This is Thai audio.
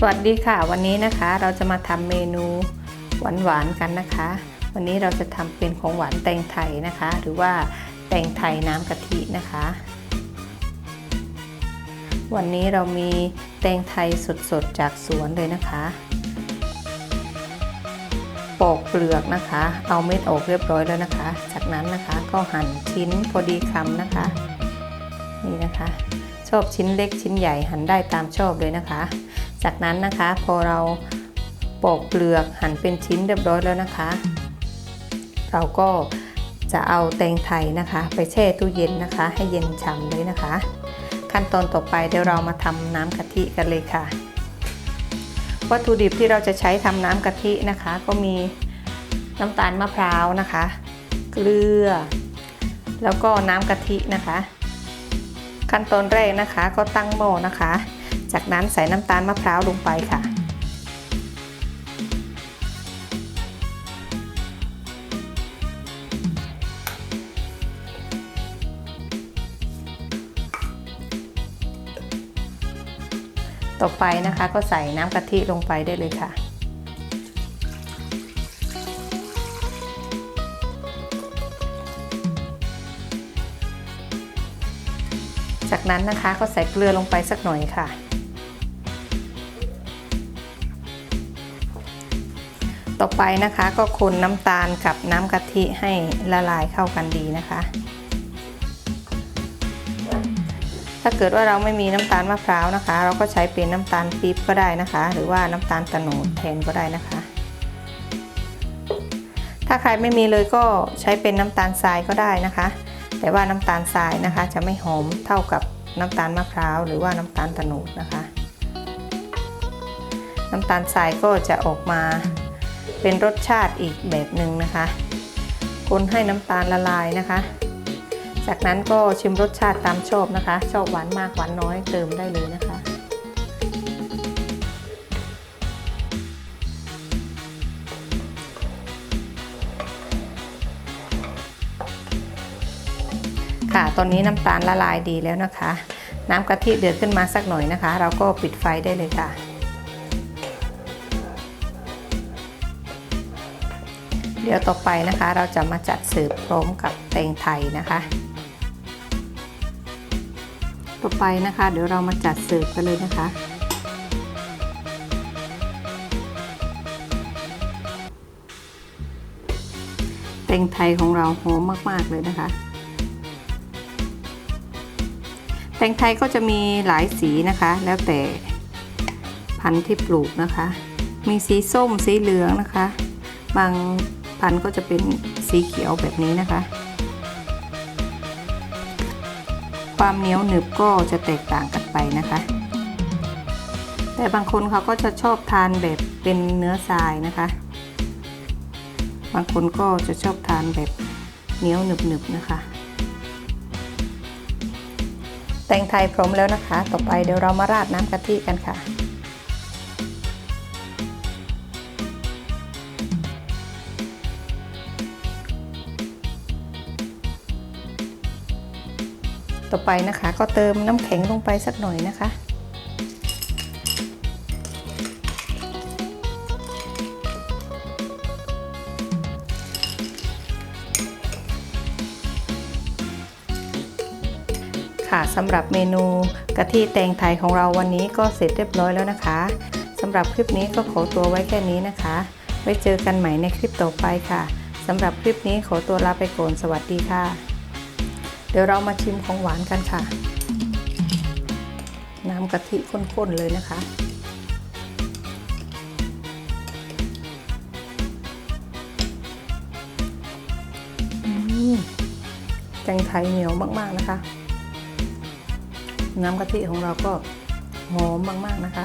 สวัสดีค่ะ วันนี้นะคะเราจะมาทำเมนูหวานๆกันนะคะ วันนี้เราจะทำเป็นของหวานแตงไทยนะคะ หรือว่าแตงไทยน้ำกะทินะคะ วันนี้เรามีแตงไทยสดๆจากสวนเลยนะคะปอกเปลือกนะคะ เอาเม็ดออกเรียบร้อยแล้วนะคะ จากนั้นนะคะก็หั่นชิ้นพอดีคำนะคะ นี่นะคะ ชอบชิ้นเล็กชิ้นใหญ่หั่นได้ตามชอบเลยนะคะ จากนั้นนะคะพอเราปอกเปลือกหั่นเป็นชิ้นเรียบร้อยแล้วนะคะ เราก็จะเอาแตงไทยนะคะ ไปแช่ตู้เย็นนะคะ ให้เย็นฉ่ำเลยนะคะ ขั้นตอนต่อไปเดี๋ยวเรามาทำน้ำกะทิกันเลยค่ะ วัตถุดิบที่เราจะใช้ทำน้ำกะทินะคะ ก็มีน้ำตาลมะพร้าวนะคะ เกลือ แล้วก็น้ำกะทินะคะ ขั้นตอนแรกนะคะก็ตั้งหม้อนะคะ จากนั้นใส่น้ำตาลมะพร้าวลงไปค่ะ ต่อไปนะคะก็ใส่น้ำกะทิลงไปได้เลยค่ะจากนั้นนะคะก็ใส่เกลือลงไปสักหน่อยค่ะ ต่อไปนะคะก็คนน้ำตาลกับน้ำกะทิให้ละลายเข้ากันดีนะคะ ถ้าเกิดว่าเราไม่มีน้ำตาลมะพร้าวนะคะ เราก็ใช้เป็นน้ำตาลปี๊บก็ได้นะคะ หรือว่าน้ำตาลตะโนดแทนก็ได้นะคะ ถ้าใครไม่มีเลยก็ใช้เป็นน้ำตาลทรายก็ได้นะคะ แต่ว่าน้ำตาลทรายนะคะ จะไม่หอมเท่ากับน้ำตาลมะพร้าวหรือว่าน้ำตาลตะโนดนะคะ น้ำตาลทรายก็จะออกมา เป็นรสชาติอีกแบบหนึ่งนะคะ คนให้น้ำตาลละลายนะคะ จากนั้นก็ชิมรสชาติตามชอบนะคะ ชอบหวานมากหวานน้อยเติมได้เลยนะคะค่ะ ตอนนี้น้ำตาลละลายดีแล้วนะคะ น้ำกะทิเดือดขึ้นมาสักหน่อยนะคะ เราก็ปิดไฟได้เลยค่ะ เดี๋ยวต่อไปนะคะ เราจะมาจัดเสิร์ฟพร้อมกับแตงไทยนะคะ ต่อไปนะคะ เดี๋ยวเรามาจัดเสิร์ฟกันเลยนะคะ แตงไทยของเราหอมมาก ๆ เลยนะคะ แตงไทยก็จะมีหลายสีนะคะ แล้วแต่พันธุ์ที่ปลูกนะคะ มีสีส้มสีเหลืองนะคะ บาง พันธุ์ก็จะเป็นสีเขียวแบบนี้นะคะ ความเหนียวหนึบก็จะแตกต่างกันไปนะคะ แต่บางคนเขาก็จะชอบทานแบบเป็นเนื้อทรายนะคะ บางคนก็จะชอบทานแบบเหนียวหนึบๆนะคะ แตงไทยพร้อมแล้วนะคะ ต่อไปเดี๋ยวเรามาราดน้ำกะทิกันค่ะ ต่อไปนะคะ ก็เติมน้ำแข็งลงไปสักหน่อยนะคะ ค่ะสำหรับเมนูกะทิแตงไทยของเราวันนี้ก็เสร็จเรียบร้อยแล้วนะคะสำหรับคลิปนี้ก็ขอตัวไว้แค่นี้นะคะ ไว้เจอกันใหม่ในคลิปต่อไปค่ะสำหรับคลิปนี้ขอตัวลาไปก่อนสวัสดีค่ะ เดี๋ยวเรามาชิมของหวานกันค่ะ น้ำกะทิข้นๆเลยนะคะ แตงไทยเหนียวมากๆนะคะ น้ำกะทิของเราก็หอมมากๆนะคะ